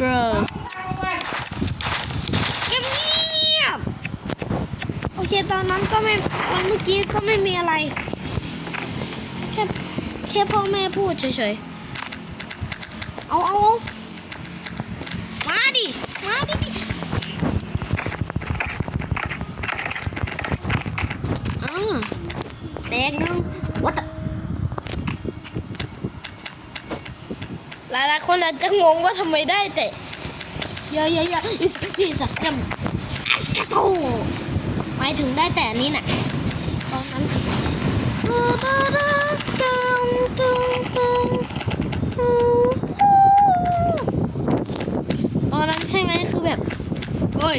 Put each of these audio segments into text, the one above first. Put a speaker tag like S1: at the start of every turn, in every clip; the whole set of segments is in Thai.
S1: bro เงียบโอเคตอนนั้นก็ไม่ตอนเมื่อกี้ก็ไม่มีอะไร แค่แค่พ่อแม่พูดเฉยๆ เอาเอาเอาดิ มาดิดิอ่าแดงหนึ่งวัดหลายๆ คนอาจจะงงว่าทำไมได้แต่เยอะๆอิสอิสยัมอัสกาโตหมายถึงได้แต่อันนี้น่ะตอนนั้นตอนนั้นใช่ไหมคือแบบโอ้ย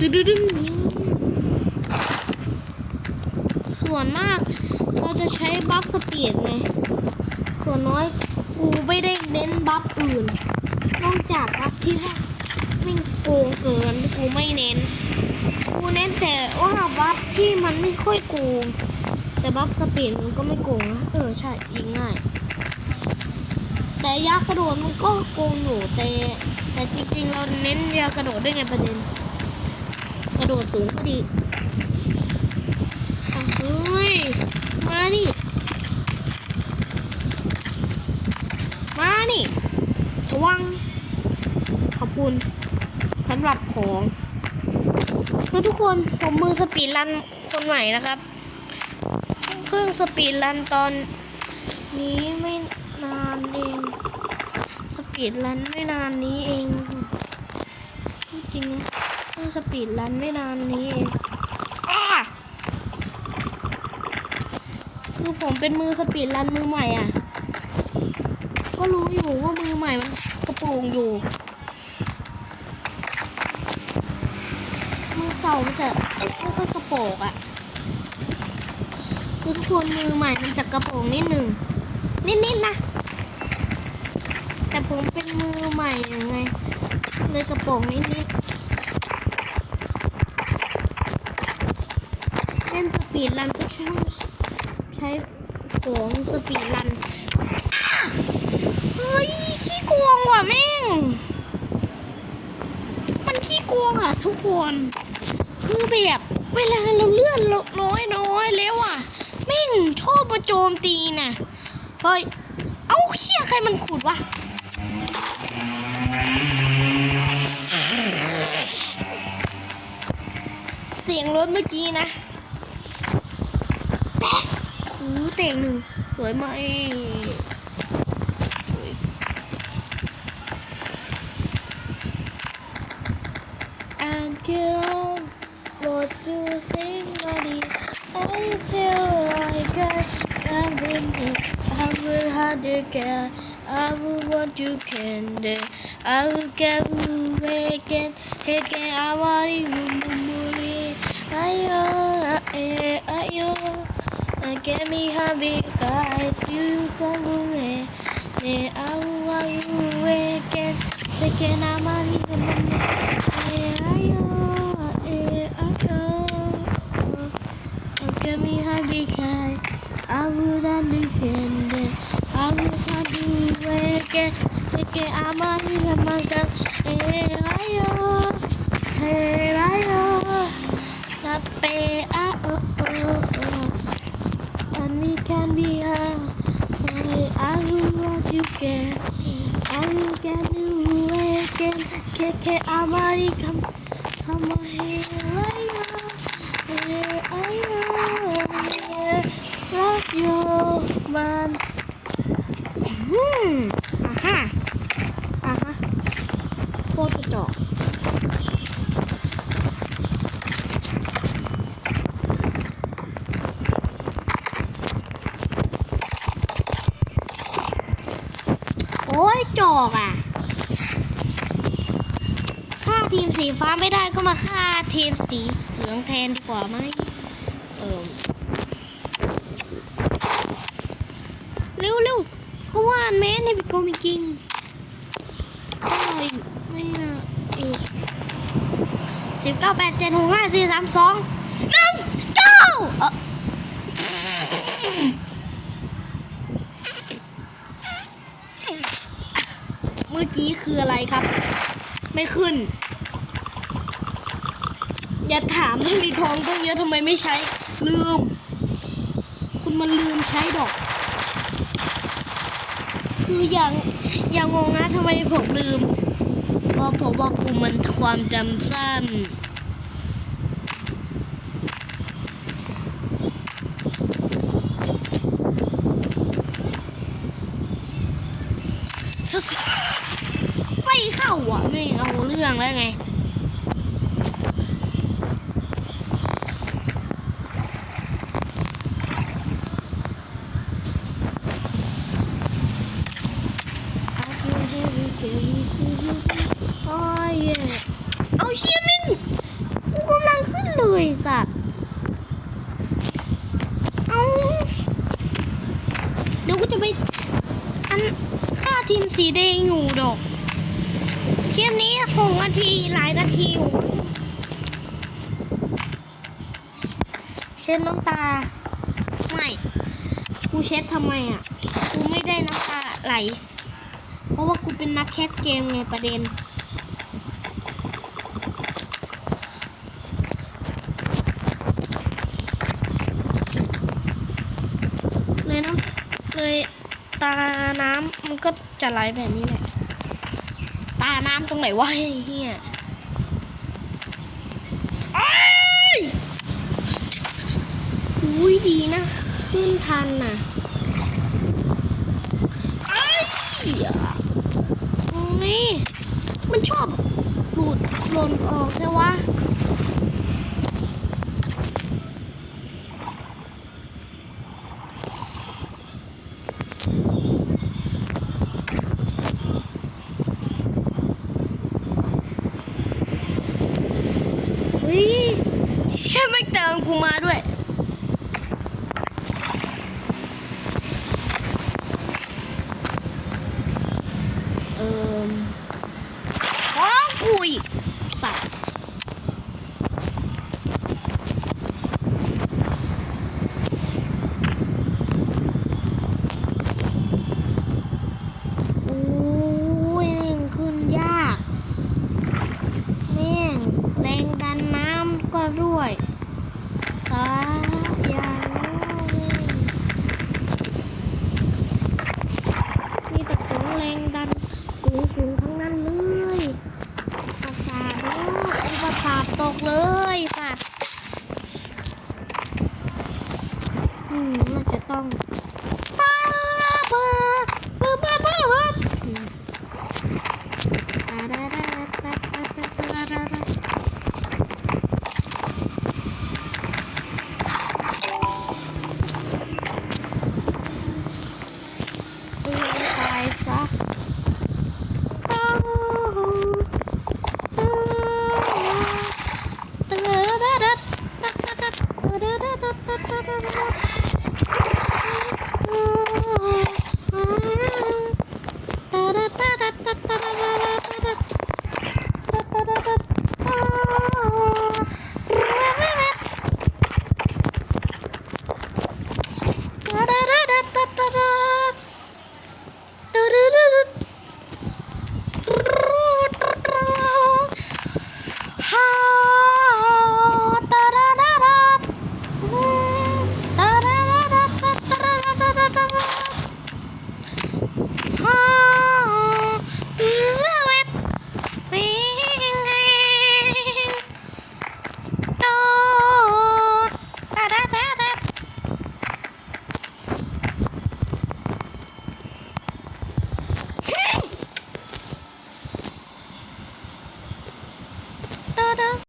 S1: ดึดึดึงส่วนมากเราจะใช้บัฟสปีดไงส่วนน้อย กูไม่ได้เน้นบัฟอื่น นอกจากบัฟที่ว่าไม่งโกงเกินกูไม่เน้น กูเน้นแต่ว่าบัฟที่มันไม่ค่อยโกง แต่บัฟสปีดมันก็ไม่โกงนะเออใช่ยิงง่าย แต่ยากระโดดมันก็โกงอยู่แต่แต่จริงๆเราเน้นยากระโดดด้วยไงประเด็น กระโดดสูงก็ดีอะเฮ้ย มานี่ มานี่ระวัง ขอบ คุณสำหรับของคือทุกคนผมมือสปีดรันคนใหม่นะครับ เพิ่งสปีดรันตอนนี้ไม่นานเองสปีดรันไม่นานนี้เองจริงเพิ่งสปีดรันไม่นานนี้เองอคือผมเป็นมือสปีดรันมือใหม่อะ ก็รู้อยู่ว่ามือใหม่มันกระโปรงอยู่ มือ เก่ามันจะไม่ค่อยกระโปงอะคือทุกคนมือใหม่มันจะกระโปงนิดหนึ่งนิดๆนะแต่ผมเป็นมือใหม่ยังไง เลยกระโปงนิดๆเล่นสปีดรันก็แค่ใช้ของสปีดรันเฮ้ยขี้โกงว่ะแม่ง มันขี้โกงอะทุกคน คือแบบเวลาเราเลื่อนน้อยน้อยแล้วอะแม่งชอบมาโจมตีน่ะเฮ้ยเอ้าเขี้ยใครมันขุดวะเสียงรถเมื่อกี้นะแตะหูเต่งหนึ่งสวยไหม you about it? I feel like I in it. I will have to get. I will what you can do. I will get away again. Again, I want you to move. Ayo, ayo, ayo. Get me happy, guys. You can away. Yeah, I will want you again. Again, I want you to move. Me happy because I would understand it. I would come to it again. Again, I'm out here myself. Hey, I oh, hey, I oh, stop it. I oh, oh, oh. Money can be a hey, I would not you can. I would can do it again. Can can I'm out here come come on hey, I oh. Ayo. Love you, man. อืมอะฮะอะฮะโคตรกระจอกโอ้ยจอกอะ ฆ่าทีม สีฟ้าไม่ได้ก็มาฆ่าทีมสีเหลืองแทนดีกว่าไหมเออเร็วเร็วก็ว่านแม้ในบิโกมีจริงก็อีกไม่น่าอีกสิบเก้าแปดเจ็ดหกห้าสี่สามสองหนึ่งเก้าเมื่อกี้คืออะไรครับ ไม่ขึ้น อย่าถามเรื่องมีทองตั้งเยอะทำไมไม่ใช้ ลืม คุณมันลืมใช้ดอก คืออย่างอย่างงงนะทำไมผมลืมเพราะผมว่ากูมันความจำสั้นไม่เข้าอะ ไม่เอาเรื่องแล้วไง โอ้ยเอาเชียมินกูกำลังขึ้นเลย สัตว์เอาเดี๋ยวกูจะไปอันค่าทีมสีแดงอยู่ดอกเกมนี้หกนาทีหลายนาทีอยู่เช็ดน้ำตา ไม่ กูเช็ดทำไมอะ กูไม่ได้น้ำตาไหล เพราะว่ากูเป็นนักแคสเกมไงประเด็น เลยน้ำเลยตาน้ำมันก็จะไหลแบบนี้แหละตาน้ำตรงไหนวะไอ้เฮียอ้ายอุ้ยดีนะ ขึ้นทันน่ะามกูมาด้วยเออของกูอีกสัตว์ด้วย อย่ามีต่ของแรงดันสูงสูงางนั้นเลยประสาทโอ้ประสาตกเลยสต์อืมน่าจะต้อง